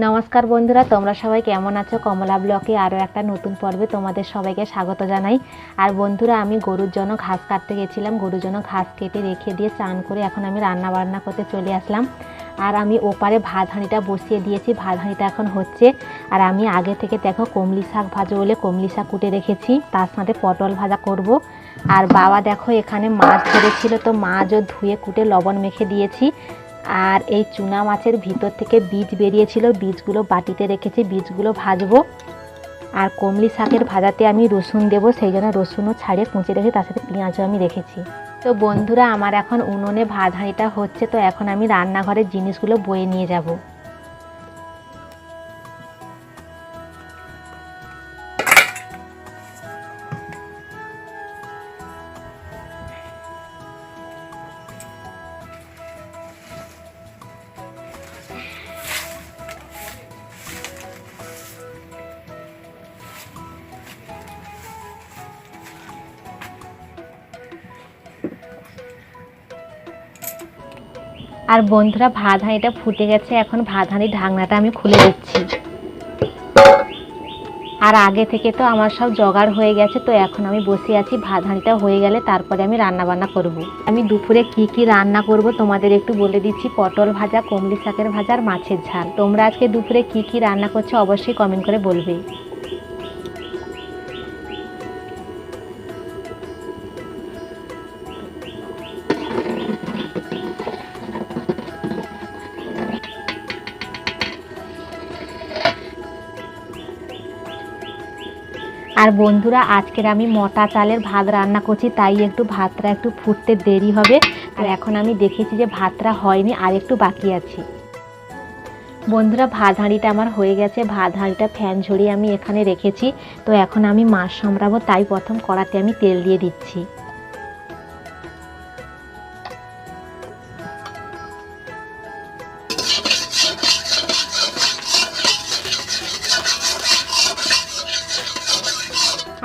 নমস্কার বন্ধুরা, তোমরা সবাই কেমন আছো? কমলা ব্লকে আরও একটা নতুন পর্বে তোমাদের সবাইকে স্বাগত জানাই। আর বন্ধুরা, আমি গরুর জন্য ঘাস কাটতে গেছিলাম। গরুর জন্য ঘাস কেটে রেখে দিয়ে চান করে এখন আমি রান্না বান্না করতে চলে আসলাম। আর আমি ওপারে ভাত হাঁড়িটা বসিয়ে দিয়েছি। ভাত হাঁড়িটা এখন হচ্ছে। আর আমি আগে থেকে দেখো কমলি শাক ভাজো বলে কমলি শাক কুটে রেখেছি। তার সাথে পটল ভাজা করব। আর বাবা দেখো এখানে মাছ ধরেছিল, তো মাছও ধুয়ে কুটে লবণ মেখে দিয়েছি। আর এই চুনা মাছের ভিতর থেকে বীজ বেরিয়েছিল, বীজগুলো বাটিতে রেখেছি, বীজগুলো ভাজবো। আর কমলি শাকের ভাজাতে আমি রসুন দেবো, সেই জন্য রসুনও ছাড়িয়ে কুঁচে রেখে তার সাথে পেঁয়াজও আমি রেখেছি। তো বন্ধুরা, আমার এখন উনুনে ভাত হাঁড়িটা হচ্ছে, তো এখন আমি রান্নাঘরের জিনিসগুলো বয়ে নিয়ে যাব। আর বন্ধুরা ভাত হাঁড়িটা ফুটে গেছে। এখন ভাত হাঁড়ির ঢাকনাটা আমি খুলে দিচ্ছি। আর আগে থেকে তো আমার সব জোগাড় হয়ে গেছে, তো এখন আমি বসে আছি। ভাত হাঁড়িটা হয়ে গেলে তারপরে আমি রান্না বান্না করব। আমি দুপুরে কি কি রান্না করব তোমাদের একটু বলে দিচ্ছি। পটল ভাজা, কমলি শাকের ভাজা আর মাছের ঝাল। তোমরা আজকে দুপুরে কি কি রান্না করছ অবশ্যই কমেন্ট করে বলবে। আর বন্ধুরা, আজকের আমি মোটা চালের ভাত রান্না করছি, তাই একটু ভাতটা একটু ফুটতে দেরি হবে। আর এখন আমি দেখেছি যে ভাতটা হয়নি, আর একটু বাকি আছে। বন্ধুরা ভাত হাঁড়িটা আমার হয়ে গেছে ভাত হাঁড়িটা ফ্যান ঝরিয়ে আমি এখানে রেখেছি। তো এখন আমি মাছ সামরাবো, তাই প্রথম কড়াতে আমি তেল দিয়ে দিচ্ছি।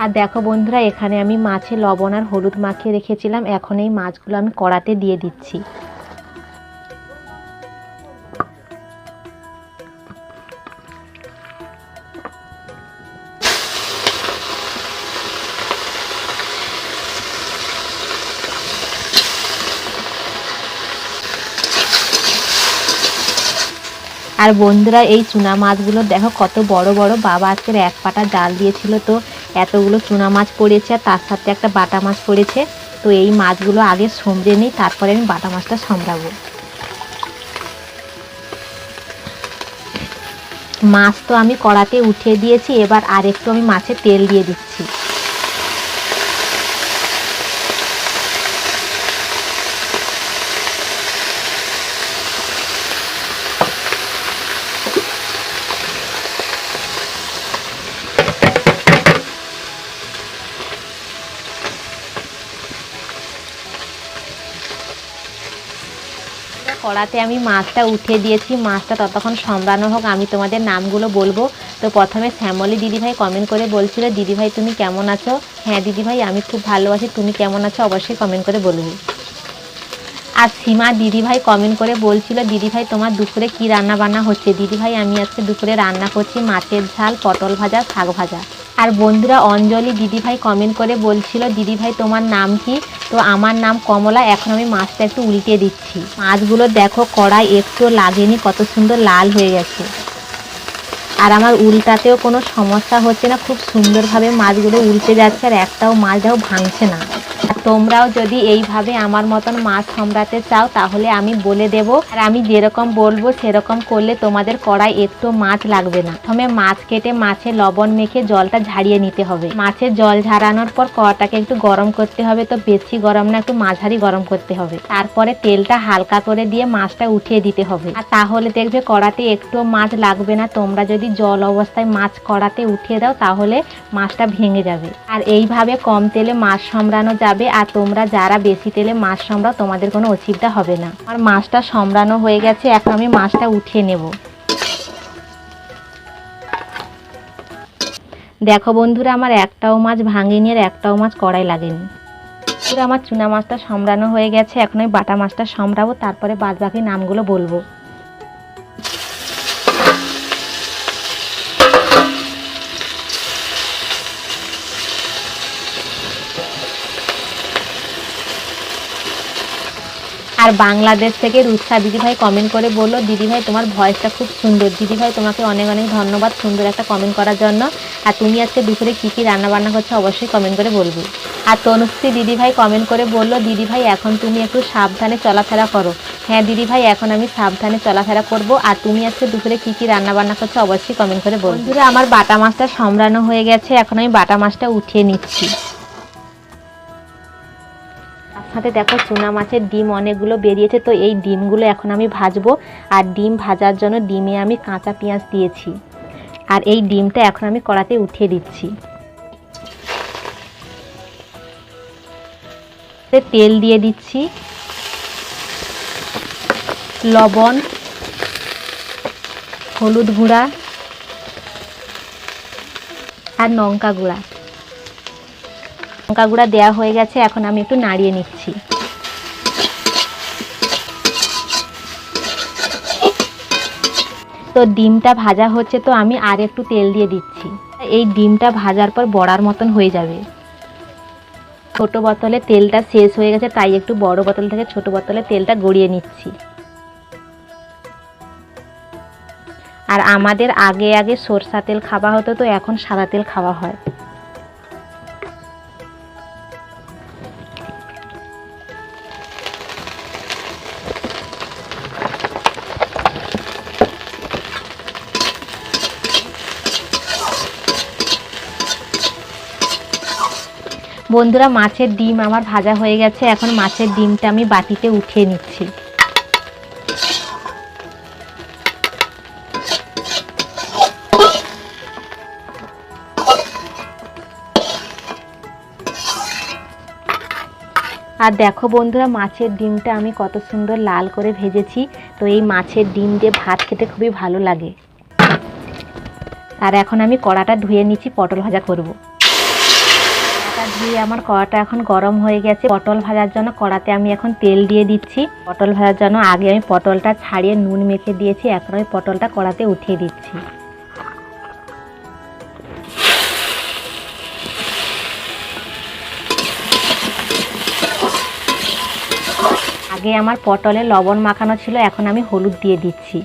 আর দেখো বন্ধুরা, এখানে আমি মাছে লবণ আর হলুদ মাখিয়ে রেখেছিলাম। এখন এই মাছগুলো আমি কড়াতে দিয়ে দিচ্ছি। আর বন্ধুরা, এই চুনা মাছগুলো দেখো কত বড় বড়। বাবা আজকের এক পাটা জাল দিয়েছিল তো। এতগুলো চুনা মাছ পড়েছে আর তার সাথে একটা বাটা মাছ পড়েছে। তো এই মাছগুলো আগে সমরে নিই, তারপরে আমি বাটা মাছটা সমড়াবো মাছ তো আমি কড়াতে উঠিয়ে দিয়েছি, এবার আরেকটু আমি মাছে তেল দিয়ে দিচ্ছি। কড়াতে আমি মাছটা উঠিয়ে দিয়েছি, মাছটা ততক্ষণ সম্রানো হোক, আমি তোমাদের নামগুলো বলব। তো প্রথমে শ্যামলী দিদিভাই কমেন্ট করে বলছিল, দিদিভাই, তুমি কেমন আছো? হ্যাঁ দিদিভাই, আমি খুব ভালো আছি। তুমি কেমন আছো? অবশ্যই কমেন্ট করে বলবে। আর সীমা দিদিভাই কমেন্ট করে বলছিল, দিদিভাই, তোমার দুপুরে কি রান্না বান্না হচ্ছে? দিদিভাই, আমি আজকে দুপুরে রান্না করছি মাছের ঝাল, পটল ভাজা, শাক ভাজা। আর বন্ধুরা অঞ্জলি দিদিভাই কমেন্ট করে বলছিল, দিদিভাই, তোমার নাম কি? তো আমার নাম কমলা, এখন আমি মাছটা একটু উল্টে দিচ্ছি। মাছগুলো দেখো, কড়াই একটু লাগেনি, কত সুন্দর লাল হয়ে গেছে। আর আমার উল্টাতেও কোনো সমস্যা হচ্ছে না, খুব সুন্দরভাবে মাছগুলো উল্টে যাচ্ছে, আর একটাও মাছ ভাঙছে না। তোমরাও যদি এইভাবে আমার মতন মাছ সামলাতে চাও, তাহলে আমি বলে দেব। আর আমি যেরকম বলব, সেরকম করলে তোমাদের কড়াই একটু মাছ লাগবে না। প্রথমে মাছ কেটে মাছে লবণ মেখে জলটা ঝাড়িয়ে নিতে হবে। মাছের জল ঝাড়ানোর পর কড়াটাকে একটু গরম করতে হবে। তো বেশি গরম না, একটু মাঝারি গরম করতে হবে। তারপরে তেলটা হালকা করে দিয়ে মাছটা উঠিয়ে দিতে হবে। আর তাহলে দেখবে কড়াতে একটু মাছ লাগবে না। তোমরা যদি জল অবস্থায় মাছ কড়াতে উঠিয়ে দাও, তাহলে মাছটা ভেঙে যাবে। আর এইভাবে কম তেলে মাছ সামড়ানো যাবে আর তোমরা যারা বেশি তেলে মাছ সামড়াও তোমাদের কোনো অসুবিধা হবে না। আর মাছটা সামড়ানো হয়ে গেছে, এখন আমি মাছটা উঠিয়ে নেব। দেখো বন্ধুরা, আমার একটাও মাছ ভাঙেনি আর একটাও মাছ কড়াই লাগেনি। আমার চুনা মাছটা সামড়ানো হয়ে গেছে, এখন আমি বাটা মাছটা সামড়াবো তারপরে বাদ বাকি নামগুলো বলব। আর বাংলাদেশ থেকে রুৎসা দিদিভাই কমেন্ট করে বলল, দিদিভাই, তোমার ভয়েসটা খুব সুন্দর। দিদিভাই, তোমাকে অনেক অনেক ধন্যবাদ সুন্দর একটা কমেন্ট করার জন্য। আর তুমি আজকে দুপুরে কী কী রান্না বান্না করছ অবশ্যই কমেন্ট করে বলবে। আর তনুশ্রী দিদিভাই কমেন্ট করে বলল, দিদিভাই, এখন তুমি একটু সাবধানে চলাফেরা করো। হ্যাঁ দিদিভাই, এখন আমি সাবধানে চলাফেরা করব। আর তুমি আজকে দুপুরে কী কী রান্না বান্না করছ অবশ্যই কমেন্ট করে বলবে। আমার বাটা মাছটা সম্রানো হয়ে গেছে। এখন আমি বাটা মাছটা উঠিয়ে নিচ্ছি। সাথে দেখো চুনা মাছের ডিম অনেকগুলো বেরিয়েছে, তো এই ডিমগুলো এখন আমি ভাজবো। আর ডিম ভাজার জন্য ডিমে আমি কাঁচা পেঁয়াজ দিয়েছি। আর এই ডিমটা এখন আমি কড়াতে উঠিয়ে দিচ্ছি। তেল দিয়ে দিচ্ছি। লবণ, হলুদ গুঁড়া, আর লঙ্কা গুঁড়া। লঙ্কা গুঁড়া দেওয়া হয়ে গেছে, এখন আমি একটু নাড়িয়ে নিচ্ছি। তো ডিমটা ভাজা হচ্ছে তো আমি আর একটু তেল দিয়ে দিচ্ছি। এই ডিমটা ভাজার পর বড়ার মতন হয়ে যাবে। ছোট বোতলে তেলটা শেষ হয়ে গেছে, তাই একটু বড় বোতল থেকে ছোট বোতলে তেলটা গড়িয়ে নিচ্ছি। আর আমাদের আগে আগে সরষা তেল খাওয়া হতো তো, এখন সাদা তেল খাওয়া হয়। বন্ধুরা, মাছের ডিম আমার ভাজা হয়ে গেছে। এখন মাছের ডিমটা আমি বাটিতে উঠিয়ে নিচ্ছি। আর দেখো বন্ধুরা, মাছের ডিমটা আমি কত সুন্দর লাল করে ভেজেছি। তো এই মাছের ডিম দিয়ে ভাত খেতে খুবই ভালো লাগে। আর এখন আমি কড়াটা ধুয়ে নিচ্ছি, পটল ভাজা করব। কড়াটা ধুয়ে আমার কড়াটা এখন গরম হয়ে গেছে। পটল ভাজার জন্য কড়াতে আমি এখন তেল দিয়ে দিচ্ছি। পটল ভাজার জন্য আগে আমি পটলটা ছাড়িয়ে নুন মেখে দিয়েছি। এখন আমি পটলটা কড়াতে উঠিয়ে দিচ্ছি। আগে আমার পটলে লবণ মাখানো ছিল, এখন আমি হলুদ দিয়ে দিচ্ছি।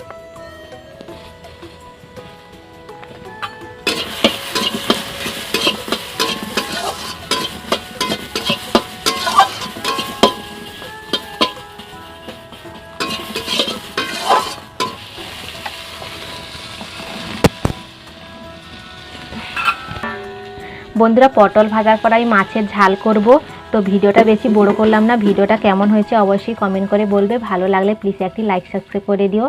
বন্ধুরা, পটল ভাজার পর আমি মাছের ঝাল করব। তো ভিডিওটা বেশি বড় করলাম না, ভিডিওটা কেমন হয়েছে অবশ্যই কমেন্ট করে বলবে। ভালো লাগলে প্লিজ একটি লাইক সাবস্ক্রাইব করে দিও।